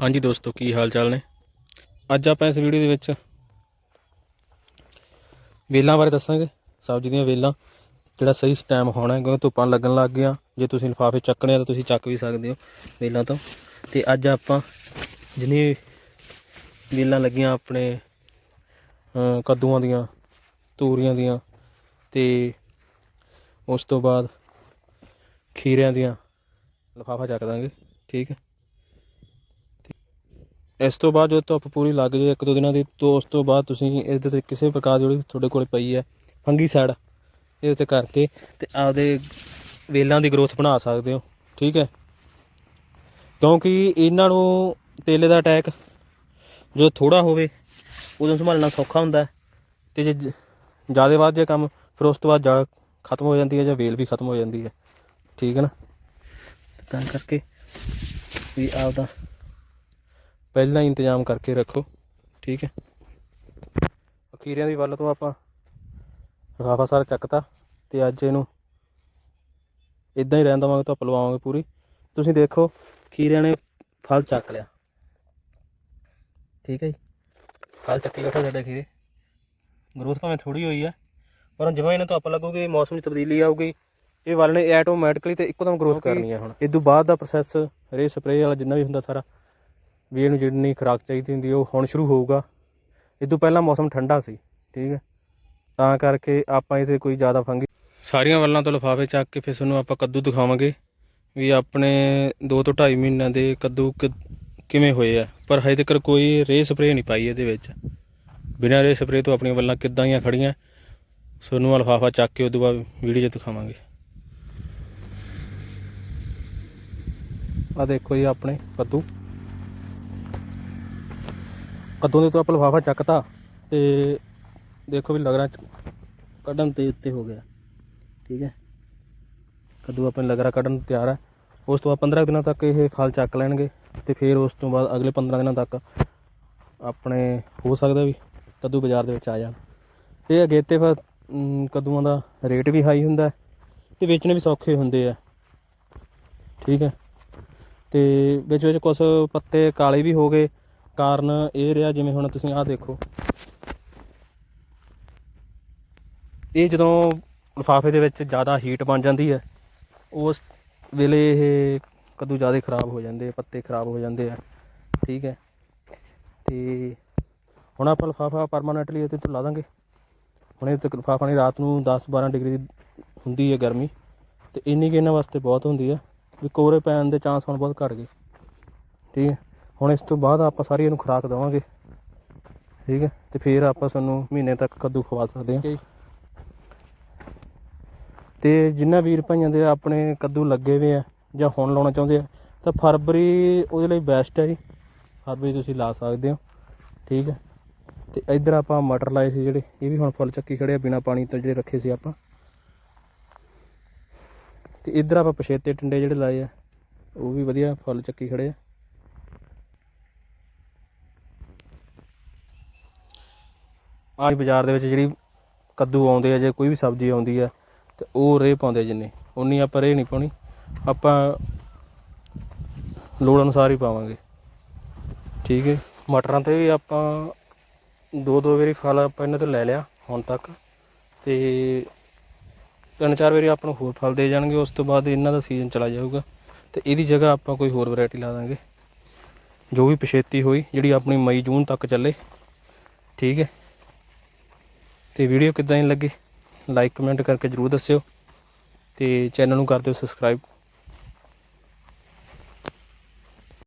ਹਾਂਜੀ ਦੋਸਤੋ, ਕੀ ਹਾਲ ਚਾਲ ਨੇ? ਅੱਜ ਆਪਾਂ ਇਸ ਵੀਡੀਓ ਦੇ ਵਿੱਚ ਵੇਲਾਂ ਬਾਰੇ ਦੱਸਾਂਗੇ। ਸਬਜ਼ੀ ਦੀਆਂ ਵੇਲਾਂ, ਜਿਹੜਾ ਸਹੀ ਟਾਈਮ ਹੋਣਾ ਕਿਉਂਕਿ ਧੁੱਪਾਂ ਲੱਗਣ ਲੱਗ ਗਈਆਂ। ਜੇ ਤੁਸੀਂ ਲਿਫਾਫੇ ਚੱਕਣੇ ਆ ਤਾਂ ਤੁਸੀਂ ਚੱਕ ਵੀ ਸਕਦੇ ਹੋ ਵੇਲਾਂ ਤੋਂ। ਤੇ ਅੱਜ ਆਪਾਂ ਜਿੰਨੀ ਵੇਲਾਂ ਲੱਗੀਆਂ ਆਪਣੇ ਕੱਦੂਆਂ ਦੀਆਂ, ਤੂਰੀਆਂ ਦੀਆਂ ਤੇ ਉਸ ਤੋਂ ਬਾਅਦ ਖੀਰਿਆਂ ਦੀਆਂ, ਲਿਫਾਫਾ ਚੱਕ ਦਾਂਗੇ, ਠੀਕ ਹੈ? ਇਸ ਤੋਂ ਬਾਅਦ ਜਦੋਂ ਧੁੱਪ ਪੂਰੀ ਲੱਗ ਜੇ ਇੱਕ ਦੋ ਦਿਨਾਂ ਦੀ, ਤੋਂ ਉਸ ਤੋਂ ਬਾਅਦ ਤੁਸੀਂ ਇਸ ਦੇ ਉੱਤੇ ਕਿਸੇ ਪ੍ਰਕਾਰ ਦੀ ਜਿਹੜੀ ਤੁਹਾਡੇ ਕੋਲ ਪਈ ਹੈ ਫੰਗੀ ਸਾਈਡ ਇਹਦੇ ਤੇ ਕਰਕੇ ਤੇ ਆਪਦੇ ਵੇਲਾਂ ਦੀ ਗਰੋਥ ਬਣਾ ਸਕਦੇ ਹੋ, ਠੀਕ ਹੈ? ਕਿਉਂਕਿ ਇਹਨਾਂ ਨੂੰ ਤੇਲੇ ਦਾ ਅਟੈਕ ਜੋ ਥੋੜਾ ਹੋਵੇ, ਉਦੋਂ ਸੰਭਾਲਣਾ ਸੌਖਾ ਹੁੰਦਾ ਹੈ ਤੇ ਜੇ ਜ਼ਿਆਦਾ ਵੱਧ ਜੇ ਕੰਮ, ਫਿਰ ਉਸ ਤੋਂ ਬਾਅਦ ਜੜ ਖਤਮ ਹੋ ਜਾਂਦੀ ਹੈ ਜਾਂ ਵੇਲ ਵੀ ਖਤਮ ਹੋ ਜਾਂਦੀ ਹੈ, ਠੀਕ ਹੈ ਨਾ? ਤਾਂ ਕਰਕੇ ਵੀ ਆਪਦਾ ਪਹਿਲਾਂ ਹੀ ਇੰਤਜ਼ਾਮ ਕਰਕੇ ਰੱਖੋ ਠੀਕ ਹੈ? ਅਖੀਰਿਆਂ ਦੀ ਵੱਲ ਤੋਂ ਆਪਾਂ ਲਿਫਾਫਾ ਸਾਰਾ ਚੱਕਤਾ ਤੇ ਅੱਜ ਇਹਨੂੰ ਇਦਾਂ ਹੀ ਰਹਿਣ ਦੇਵਾਂਗੇ ਧੁੱਪ ਲਵਾਵਾਂਗੇ ਪੂਰੀ। ਤੁਸੀਂ ਦੇਖੋ ਖੀਰਿਆਂ ਨੇ ਫਲ ਚੱਕ ਲਿਆ। ਠੀਕ ਹੈ ਜੀ? ਫਲ ਚੱਕੀ ਬੈਠਾ ਸਾਡੇ ਖੀਰੇ ਗਰੋਥ ਭਾਵੇਂ ਥੋੜੀ ਹੋਈ ਹੈ ਪਰ ਜਿਵੇਂ ਇਹਨਾਂ ਧੁੱਪ ਲੱਗੂਗੀ ਮੌਸਮ 'ਚ ਤਬਦੀਲੀ ਆਊਗੀ ਇਹ ਵੱਲ ਨੇ ਆਟੋਮੈਟਿਕਲੀ ਤੇ ਇੱਕੋ ਦਮ ਗਰੋਥ ਕਰਨੀ ਹੈ ਹੁਣ। ਇਸ ਤੋਂ ਬਾਅਦ ਦਾ ਪ੍ਰੋਸੈਸ ਰੇ ਸਪਰੇਅ ਵਾਲਾ ਜਿੰਨਾ ਵੀ ਹੁੰਦਾ ਸਾਰਾ ਵੀ ਇਹਨੂੰ ਜਿੰਨੀ ਖੁਰਾਕ ਚਾਹੀਦੀ ਹੁੰਦੀ ਉਹ ਹੁਣ ਸ਼ੁਰੂ ਹੋਊਗਾ। ਇਹ ਤੋਂ ਪਹਿਲਾਂ ਮੌਸਮ ਠੰਡਾ ਸੀ, ਠੀਕ ਹੈ। ਤਾਂ ਕਰਕੇ ਆਪਾਂ ਇਥੇ ਕੋਈ ਜ਼ਿਆਦਾ ਫੰਗੀ ਸਾਰੀਆਂ ਵੱਲਾਂ ਤੋਂ ਲਿਫਾਫੇ ਚੱਕ ਕੇ ਫਿਰ ਤੁਹਾਨੂੰ ਆਪਾਂ ਕੱਦੂ ਦਿਖਾਵਾਂਗੇ ਵੀ ਆਪਣੇ 2 ਤੋਂ 2.5 ਮਹੀਨਿਆਂ ਦੇ ਕੱਦੂ ਕਿ- ਕਿਵੇਂ ਹੋਏ ਆ। ਪਰ ਹਜੇ ਤੱਕ ਕੋਈ ਰੇ ਸਪਰੇਅ ਨਹੀਂ ਪਾਈ ਇਹਦੇ ਵਿੱਚ। ਬਿਨਾਂ ਰੇ ਸਪਰੇਅ ਤੋਂ ਆਪਣੀਆਂ ਵੱਲਾਂ ਕਿੱਦਾਂ ਦੀਆਂ ਖੜੀਆਂ, ਤੁਹਾਨੂੰ ਲਫਾਫਾ ਚੱਕ ਕੇ ਉਦੋਂ ਬਾਅਦ ਵੀਡੀਓ 'ਚ ਦਿਖਾਵਾਂਗੇ। ਆ ਦੇਖੋ ਜੀ ਆਪਣੇ ਕੱਦੂ। ਕੱਦੂ ਦੇ ਤੋਂ ਆਪਾਂ ਲਿਫਾਫਾ ਚੱਕਤਾ? ਤੇ ਦੇਖੋ ਵੀ ਲੱਗਣਾ ਕੱਢਣ ਤੇ ਉੱਤੇ ਹੋ ਗਿਆ। ਠੀਕ ਹੈ? ਕੱਦੂ ਆਪਣੇ ਲੱਗਰਾ ਕੱਢਣ ਨੂੰ ਤਿਆਰ ਹੈ ਉਸ ਤੋਂ ਬਾਅਦ 15 ਦਿਨਾਂ ਤੱਕ ਇਹ ਫਲ ਚੱਕ ਲੈਣਗੇ ਤੇ ਫਿਰ ਉਸ ਤੋਂ ਬਾਅਦ ਅਗਲੇ 15 ਦਿਨਾਂ ਤੱਕ ਆਪਣੇ ਹੋ ਸਕਦਾ ਵੀ ਕੱਦੂ ਬਾਜ਼ਾਰ ਦੇ ਵਿੱਚ ਆ ਜਾਣ। ਇਹ ਅਗੇਤੇ ਫਿਰ ਅਮ, ਕੱਦੂਆਂ ਦਾ ਰੇਟ ਵੀ ਹਾਈ ਹੁੰਦਾ ਹੈ ਤੇ ਵੇਚਣੇ ਵੀ ਸੌਖੇ ਹੁੰਦੇ ਆ। ਠੀਕ ਹੈ? ਤੇ ਵਿੱਚ ਵਿੱਚ ਕੁਝ ਪੱਤੇ ਕਾਲੇ ਵੀ ਹੋ ਗਏ। ਕਾਰਨ ਇਹ ਰਿਹਾ ਜਿਵੇਂ ਹੁਣ ਤੁਸੀਂ ਆਹ ਦੇਖੋ। ਇਹ ਜਦੋਂ ਲਿਫਾਫੇ ਦੇ ਵਿੱਚ ਜ਼ਿਆਦਾ ਹੀਟ ਬਣ ਜਾਂਦੀ ਹੈ, ਉਸ ਵੇਲੇ ਇਹ ਕਦੋਂ ਜ਼ਿਆਦਾ ਖਰਾਬ ਹੋ ਜਾਂਦੇ ਆ, ਪੱਤੇ ਖਰਾਬ ਹੋ ਜਾਂਦੇ ਆ, ਠੀਕ ਹੈ। ਤੇ ਹੁਣ ਆਪਾਂ ਲਿਫਾਫਾ ਪਰਮਾਨੈਂਟਲੀ ਇਹਦੇ ਤੇ ਲਾ ਦਾਂਗੇ। ਹੁਣ ਇਹ ਤੱਕ ਲਿਫਾਫਾ ਨਹੀਂ, ਰਾਤ ਨੂੰ 10 12 ਡਿਗਰੀ ਦੀ ਹੁੰਦੀ ਹੈ ਗਰਮੀ, ਤੇ ਇੰਨੀ ਕਿ ਇਹਨਾਂ ਵਾਸਤੇ ਬਹੁਤ ਹੁੰਦੀ ਹੈ, ਵੀ ਕੋਰੇ ਪੈਣ ਦੇ ਚਾਂਸ ਹੁਣ ਬਹੁਤ ਘਟ ਗਏ, ਠੀਕ ਹੈ। ਹੁਣ ਇਸ ਤੋਂ ਬਾਅਦ ਆਪਾਂ ਸਾਰੀ ਇਹਨੂੰ ਖੁਰਾਕ ਦੇਵਾਂਗੇ। ਠੀਕ ਹੈ? ਤੇ ਫਿਰ ਆਪਾਂ ਤੁਹਾਨੂੰ ਮਹੀਨੇ ਤੱਕ ਕੱਦੂ ਖਵਾ ਸਕਦੇ ਹਾਂ। ਤੇ ਜਿੰਨਾ ਵੀਰ ਭਾਈਆਂ ਦੇ ਆਪਣੇ ਕੱਦੂ ਲੱਗੇ ਹੋਏ ਆ ਜਾਂ ਹੁਣ ਲਾਉਣਾ ਚਾਹੁੰਦੇ ਆ ਤਾਂ ਫਰਵਰੀ ਉਹਦੇ ਲਈ ਬੈਸਟ ਹੈ ਜੀ। ਫਰਵਰੀ ਤੁਸੀਂ ਲਾ ਸਕਦੇ ਹੋ। ਠੀਕ ਹੈ? ਤੇ ਇੱਧਰ ਆਪਾਂ ਮਟਰ ਲਾਏ ਸੀ ਜਿਹੜੇ ਇਹ ਵੀ ਹੁਣ ਫੁੱਲ ਚੱਕੀ ਖੜੇ ਆ ਬਿਨਾ ਪਾਣੀ ਤੋਂ ਜਿਹੜੇ ਰੱਖੇ ਸੀ ਆਪਾਂ। ਤੇ ਇੱਧਰ ਆਪਾਂ ਪਛੇਤੇ ਟਿੰਡੇ ਜਿਹੜੇ ਲਾਏ ਆ ਉਹ ਵੀ ਵਧੀਆ ਫੁੱਲ ਚੱਕੀ ਖੜੇ ਆ। ਆਹ ਬਾਜ਼ਾਰ ਦੇ ਵਿੱਚ ਜਿਹੜੀ ਕੱਦੂ ਆਉਂਦੇ ਆ, ਜੇ ਕੋਈ ਵੀ ਸਬਜ਼ੀ ਆਉਂਦੀ ਆ, ਤੇ ਉਹ ਰੇਹ ਪਾਉਂਦੇ ਜਿੰਨੇ। ਉਨੀ ਆਪਾਂ ਰੇਹ ਨਹੀਂ ਪਾਉਣੀ। ਆਪਾਂ ਲੋੜ ਅਨੁਸਾਰ ਹੀ ਪਾਵਾਂਗੇ। ਠੀਕ ਹੈ ਮਟਰਾਂ ਤੇ ਵੀ ਆਪਾਂ ਦੋ ਦੋ ਵਾਰੀ ਫਲ ਆਪਾਂ ਇਹਨਾਂ ਤੋਂ ਲੈ ਲਿਆ ਹੁਣ ਤੱਕ। ਤੇ ਤਿੰਨ ਚਾਰ ਵਾਰੀ ਆਪਾਂ ਨੂੰ ਹੋਰ ਫਲ ਦੇ ਜਾਣਗੇ, ਉਸ ਤੋਂ ਬਾਅਦ ਇਹਨਾਂ ਦਾ ਸੀਜ਼ਨ ਚਲਾ ਜਾਊਗਾ। ਤੇ ਇਹਦੀ ਜਗ੍ਹਾ ਆਪਾਂ ਕੋਈ ਹੋਰ ਵੈਰਾਈਟੀ ਲਾ ਦਾਂਗੇ। ਜੋ ਵੀ ਪਛੇਤੀ ਹੋਈ, ਜਿਹੜੀ ਆਪਣੀ ਮਈ ਜੂਨ ਤੱਕ ਚੱਲੇ। ਠੀਕ ਹੈ? ਤੇ ਵੀਡੀਓ ਕਿੱਦਾਂ ਦੀ ਲੱਗੀ? ਲਾਈਕ ਕਮੈਂਟ ਕਰਕੇ ਜਰੂਰ ਦੱਸਿਓ ਤੇ ਚੈਨਲ ਨੂੰ ਕਰ ਦਿਓ ਸਬਸਕ੍ਰਾਈਬ